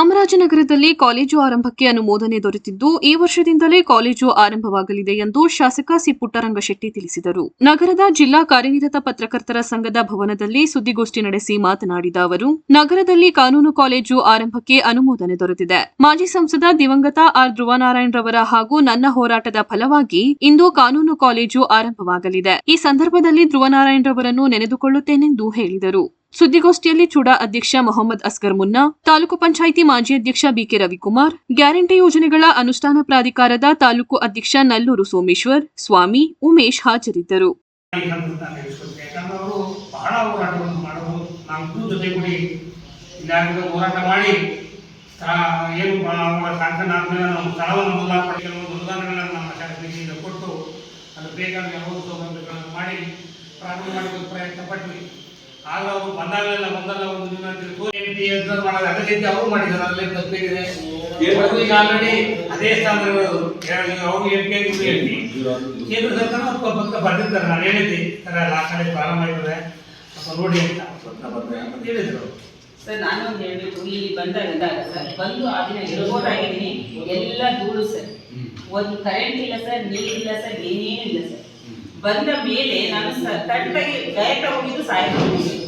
ಚಾಮರಾಜನಗರದಲ್ಲಿ ಕಾಲೇಜು ಆರಂಭಕ್ಕೆ ಅನುಮೋದನೆ ದೊರೆತಿದ್ದು, ಈ ವರ್ಷದಿಂದಲೇ ಕಾಲೇಜು ಆರಂಭವಾಗಲಿದೆ ಎಂದು ಶಾಸಕ ಸಿ ಪುಟ್ಟರಂಗಶೆಟ್ಟಿ ತಿಳಿಸಿದರು. ನಗರದ ಜಿಲ್ಲಾ ಕಾರ್ಯನಿರತ ಪತ್ರಕರ್ತರ ಸಂಘದ ಭವನದಲ್ಲಿ ಸುದ್ದಿಗೋಷ್ಠಿ ನಡೆಸಿ ಮಾತನಾಡಿದ ಅವರು, ನಗರದಲ್ಲಿ ಕಾನೂನು ಕಾಲೇಜು ಆರಂಭಕ್ಕೆ ಅನುಮೋದನೆ ದೊರೆತಿದೆ. ಮಾಜಿ ಸಂಸದ ದಿವಂಗತ ಆರ್ ಧ್ರುವನಾರಾಯಣರವರ ಹಾಗೂ ನನ್ನ ಹೋರಾಟದ ಫಲವಾಗಿ ಇಂದು ಕಾನೂನು ಕಾಲೇಜು ಆರಂಭವಾಗಲಿದೆ. ಈ ಸಂದರ್ಭದಲ್ಲಿ ಧ್ರುವನಾರಾಯಣರವರನ್ನು ನೆನೆದುಕೊಳ್ಳುತ್ತೇನೆಂದು ಹೇಳಿದರು. ಸುದ್ದಿಗೋಷ್ಠಿಯಲ್ಲಿ ಚುಡಾ ಅಧ್ಯಕ್ಷ ಮೊಹಮ್ಮದ್ ಅಸ್ಕರ್ ಮುನ್ನಾ, ತಾಲೂಕು ಪಂಚಾಯಿತಿ ಮಾಜಿ ಅಧ್ಯಕ್ಷ ಬಿಕೆ ರವಿಕುಮಾರ್, ಗ್ಯಾರಂಟಿ ಯೋಜನೆಗಳ ಅನುಷ್ಠಾನ ಪ್ರಾಧಿಕಾರದ ತಾಲೂಕು ಅಧ್ಯಕ್ಷ ನಲ್ಲೂರು ಸೋಮೇಶ್ವರ್, ಸ್ವಾಮಿ ಉಮೇಶ್ ಹಾಜರಿದ್ದರು. ಪ್ರಯತ್ನ ಆಗ ಅವರು ಬಂದಾಗಲೆಲ್ಲ ಬಂದಲ್ಲ ಒಂದು ದಿನ ತೋರಿ ಮಾಡೋದು ಅದೇ ರೀತಿ ಅವರು ಮಾಡಿದ್ದಾರೆ ಅಲ್ಲೇ ತಪ್ಪಿದೆ ಈಗ ಆಲ್ರೆಡಿ ಅದೇ ಸ್ಥಾನದಲ್ಲಿ ಅವರು ಎಂ ಪಿ ಆಗಿ ಎಂ ಪಿ ಕೇಂದ್ರ ಸರ್ಕಾರ ಪಕ್ಕ ಬರ್ದಿರ್ತಾರೆ. ನಾನು ಹೇಳಿದ್ದೆ ಸರ್ ಆ ಕಡೆ ಪ್ರಾರಂಭ ಆಗಿದೆ ಸ್ವಲ್ಪ ನೋಡಿ ಅಂತ. ಅಂತ ಹೇಳಿದ್ರು ಸರ್ ನಾನು ಹೇಳಬೇಕು. ಇಲ್ಲಿ ಬಂದಾಗ ಸರ್ ಬಂದು ಆ ದಿನ ಆಗಿದ್ದೀನಿ. ಎಲ್ಲ ಧೂಳು ಸರ್. ಒಂದು ಕರೆಂಟ್ ಇಲ್ಲ ಸರ್ ನೀರಿಲ್ಲ ಸರ್ ಏನೇನು ಇಲ್ಲ ಸರ್. ಬಂದ ಮೇಲೆ ನಾನು ಸರ್ ಕರೆಕ್ಟಾಗಿ ಡೈರೆಕ್ಟ್ ಹೋಗಿದ್ದು ಸಾಯಂಕಾಲ.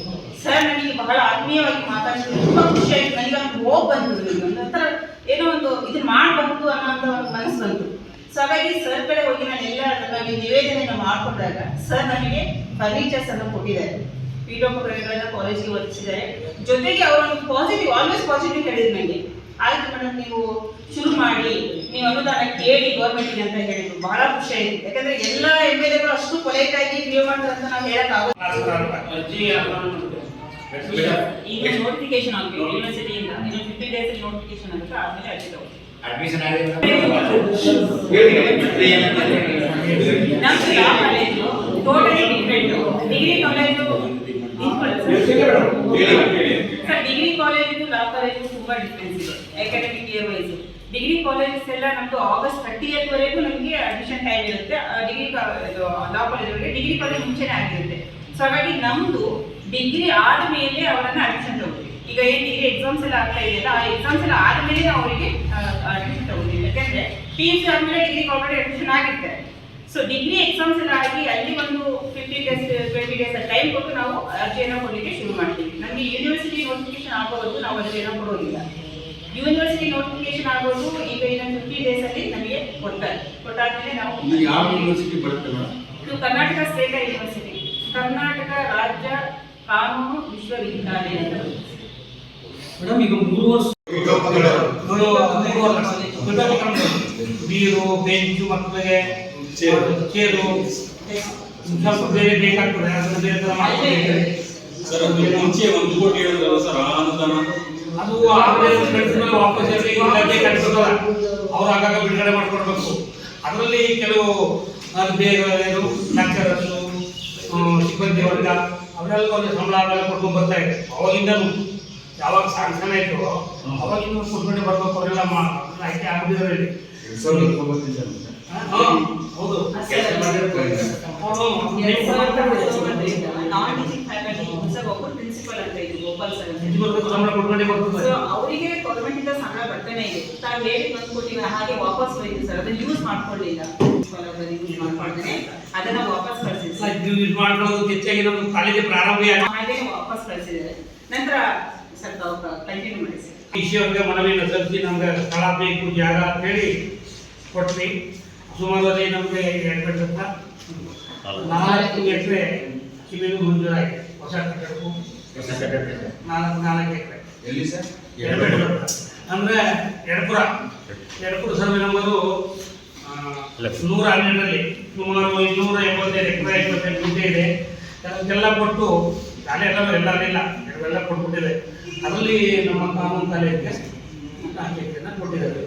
ಸರ್ ನನಗೆ ಬಹಳ ಆತ್ಮೀಯವಾಗಿ ಮಾತಾಡಿದ್ರು ತುಂಬಾ ಖುಷಿ ಆಯ್ತು. ನನಗೆ ಒಂದು ಹೋಗ್ ಹತ್ರ ಏನೋ ಒಂದು ಇದು ಮಾಡಬಹುದು ಅನ್ನೋಂಥ ಒಂದು ಮನಸ್ಸು ಬಂತು. ಸೊ ಹಾಗಾಗಿ ಸರ್ ಕಡೆ ಹೋಗಿ ನಾನು ಎಲ್ಲ ನನಗೆ ನಿವೇದನೆಯನ್ನು ಮಾಡಿಕೊಂಡಾಗ ಸರ್ ನನಗೆ ಫರ್ನಿಚರ್ಸ್ ಅನ್ನು ಕೊಟ್ಟಿದ್ದಾರೆ. ಪೀಠೋಪಕರಣಗಳನ್ನ ಕಾಲೇಜಿಗೆ ಒದಗಿಸಿದ್ದಾರೆ. ಜೊತೆಗೆ ಅವರೊಂದು ಪಾಸಿಟಿವ್ ಆಲ್ವೇಸ್ ಪಾಸಿಟಿವ್ ಹೇಳಿದ್ರು ನನಗೆ ಆಯ್ತು ಮೇಡಮ್ ನೀವು ಶುರು ಮಾಡಿ. ನೀವು ಅನುದಾನ ಕೇಳಿ ಗೌರ್ಮೆಂಟ್ ಅಂತ ಹೇಳಿದ್ರು. ಬಹಳ ಖುಷಿ ಆಯ್ತು. ಯಾಕಂದ್ರೆ ಎಲ್ಲ ಎಂ ಎಲ್ ಎಗಳು ಅಷ್ಟು ಪೊಲೈಟ್ ಆಗಿ ಕ್ಲಿಯರ್ ಮಾಡ್ತಾರೆ ಅಂತ ನಾವು ಹೇಳಕ್ ಆಗೋದಿಲ್ಲ ಅರ್ಜಿ ಈಗ ನೋಟಿಫಿಕೇಶನ್ ಯೂನಿವರ್ಸಿಟಿ ಯೂನಿವರ್ಸಿಟಿಯಿಂದ ಫಿಫ್ಟಿ ಡೇಸ್ ನೋಟಿಫಿಕೇಶನ್ ಆಗುತ್ತೆ ಆಮೇಲೆ ತಗೊಳ್ಳಿ ಅಡ್ಮಿಷನ್ ಆಗಿದೆ ನಮ್ದು ಯಾವ college totally different degree college sir degree college law college ತುಂಬಾ ಡಿಫ್ರೆನ್ಸ್ ಇದೆ academic year wise degree colleges ಎಲ್ಲ ನಮ್ದು ಆಗಸ್ಟ್ ಥರ್ಟಿಯತ್ ವರೆಗೂ ನಮಗೆ ಅಡ್ಮಿಷನ್ ಟೈಮ್ ಇರುತ್ತೆ. Degree law college degree college ಮುಂಚೆನೇ ಆಗಿರುತ್ತೆ. ಸೊ ಹಾಗಾಗಿ ನಮ್ದು ಡಿಗ್ರಿ ಆದಮೇಲೆ ಅವರನ್ನ ಅಡ್ಮಿಷನ್ ತಗೊಳ್ತೀವಿ. ಈಗ ಏನ್ ಡಿಗ್ರಿ ಎಕ್ಸಾಮ್ಸ್ ಎಲ್ಲ ಆಗ್ತಾ ಇದೆಯಲ್ಲ ಆ ಎಕ್ಸಾಮ್ಸ್ ಎಲ್ಲ ಆದ್ಮೇಲೆ ಅವರಿಗೆ ಅಡ್ಮಿಷನ್ ತಗೊಳ್ತೀವಿ. ಯಾಕಂದ್ರೆ ಪಿ ಯು ಸಿ ಆದ್ಮೇಲೆ ಡಿಗ್ರಿ ಕಾಲೇಜ್ ಅಡ್ಮಿಷನ್ ಆಗಿರ್ತಾರೆ ಸೊ ಡಿಗ್ರಿ ಎಕ್ಸಾಮ್ಸ್ ಎಲ್ಲ ಆಗಿ ಅಲ್ಲಿ ಒಂದು fifty days twenty days time ಕೊಟ್ಟು ನಾವು ಅರ್ಜಿಯನ್ನು ಕೊಡಲಿಕ್ಕೆ ಶುರು ಮಾಡ್ತೀವಿ. ನಮಗೆ ಯೂನಿವರ್ಸಿಟಿ ನೋಟಿಫಿಕೇಶನ್ ಆಗೋವರೆಗೂ ನಾವು ಅರ್ಜಿಯನ್ನು ಕೊಡೋದಿಲ್ಲ. ಯೂನಿವರ್ಸಿಟಿ ನೋಟಿಫಿಕೇಶನ್ ಆಗೋದು ಈಗ ಇನ್ನೊಂದು ಫಿಫ್ಟಿ ಡೇಸ್ ಅಲ್ಲಿ ನಮಗೆ ಕೊಡ್ತಾರೆ. ಕೊಟ್ಟಾದ್ಮೇಲೆ ನಾವು ಯಾವ ಯೂನಿವರ್ಸಿಟಿ ಬರುತ್ತೆ ಇದು ಕರ್ನಾಟಕ ಸ್ಟೇಟ್ ಯೂನಿವರ್ಸಿಟಿ ಕರ್ನಾಟಕ ರಾಜ್ಯ ಕಾನೂನು ವಿಶ್ವವಿದ್ಯಾಲಯ. ಮೇಡಮ್ ಈಗ ಮೂರು ವರ್ಷ ಮೂರು ಮೂರು ವರ್ಷ ಬೀರು ಬೆಂಚು ಮಕ್ಕಳಿಗೆ ಚೇರು ಸ್ವಲ್ಪ ಬೇರೆ ಬೇಕಾಗ್ತದೆ. ಅದನ್ನ ಬೇರೆ ತರ ಮಾಡ್ಕೊಡ್ಬೇಕು. ಸರ್ ಅದು ಮುಂಚೆ ಒಂದು ಕೋಟಿ ಹೇಳಿದ್ರಲ್ಲ ಸರ್ ಆ ಅನುದಾನ? ಅದು ವಾಪಸ್ ಕಟ್ಟಿಸೋದಲ್ಲ ಅವ್ರು ಆಗಾಗ ಬಿಡುಗಡೆ ಮಾಡ್ಕೊಡ್ಬೇಕು. ಅದರಲ್ಲಿ ಕೆಲವು ಬೇಗ ಏನು ಲೆಕ್ಚರರ್ಸು ಸಿಬ್ಬಂದಿ ವರ್ಗ ಅವರೆಲ್ಲ ಒಂದು ಸಂಬಳ ಕೊಟ್ಕೊಂಡು ಬರ್ತಾ ಇದ್ರು ಅವಾಗಿಂದಲೂ ಯಾವಾಗ ಸಾಂಕ್ಷನ್ ಆಯ್ತು ಅವಾಗಿಂದ ಕೊಟ್ಕೊಂಡು ಬರ್ಬೇಕು ಅವರೆಲ್ಲ ಆಯ್ಕೆ ಹಾ, ಹೌದು. ಅಂತ ಅವರಿಗೆ ಗೌರ್ಮೆಂಟ್ ಇಂದ ಸಂಬಳ ಬರ್ತಾನೆ ಇದೆ. ತಾವು ಹೇಳಿ ಬಂದ್ಕೊಟ್ಟಿವಿ ಹಾಗೆ ವಾಪಸ್ ಹೋಯ್ತು ಸರ್. ಅದನ್ನ ಯೂಸ್ ಮಾಡ್ಕೊಳ್ತೇನೆ ಅದನ್ನ ವಾಪಸ್ ಇದು ಇದು ಮಾಡ್ಕೊಳ್ಳೋದು ಹೆಚ್ಚಾಗಿ ನಮ್ಮ ಕಾಲೇಜ್ ಪ್ರಾರಂಭ ಆಗಿ ವಾಪಸ್ ಕಳಿಸಿದ್ದಾರೆ ನಂತರ ಸ್ವಲ್ಪ ಕಂಟಿನ್ಯೂ ಮಾಡಿ ಸರ್ ಈಶ್ವರ್ಗೆ ಮನವಿಯನ್ನು ಸಲ್ಲಿಸಿ ನಮ್ಗೆ ಸ್ಥಳ ಬೇಕು ಜಾಗ ಅಂತೇಳಿ ಕೊಟ್ವಿ ಸುಮಾರು ಅದೇ ನಮಗೆ ಎರಡು ಅಂತ ನಾಲ್ಕು ಎಕರೆ ಕಿವಿಗೂ ಮಂಜೂರಾಗಿದೆ ಹೊಸ ಕಟ್ಟಡಕ್ಕೂ ನಾಲ್ಕು ನಾಲ್ಕು ಎಕರೆ ಎಲ್ಲಿ ಸರ್? ಎರಡು ಅಂದ್ರೆ ಎಡಪುರ ಎಡಪುರ ಸರ್ವೆ ನಂಬರು ನೂರ ಹನ್ನೆರಡರಲ್ಲಿ ಸುಮಾರು ಇನ್ನೂರ ಎಂಬತ್ತೈದು ಎಕರೆ ಇಪ್ಪತ್ತೈದು ಗುಂಟೆ ಇದೆ. ಅದಕ್ಕೆಲ್ಲ ಕೊಟ್ಟು, ಶಾಲೆ ಎಲ್ಲ ಎಲ್ಲ ಅಲ್ಲಿಲ್ಲ ಎಲ್ಲ ಕೊಟ್ಬಿಟ್ಟಿದೆ. ಅದರಲ್ಲಿ ನಮ್ಮ ಕಾನೂನು ಕಾಲೇಜಿಗೆ ನಾಲ್ಕು ಎಕರೆನ ಕೊಟ್ಟಿದ್ದಾರೆ.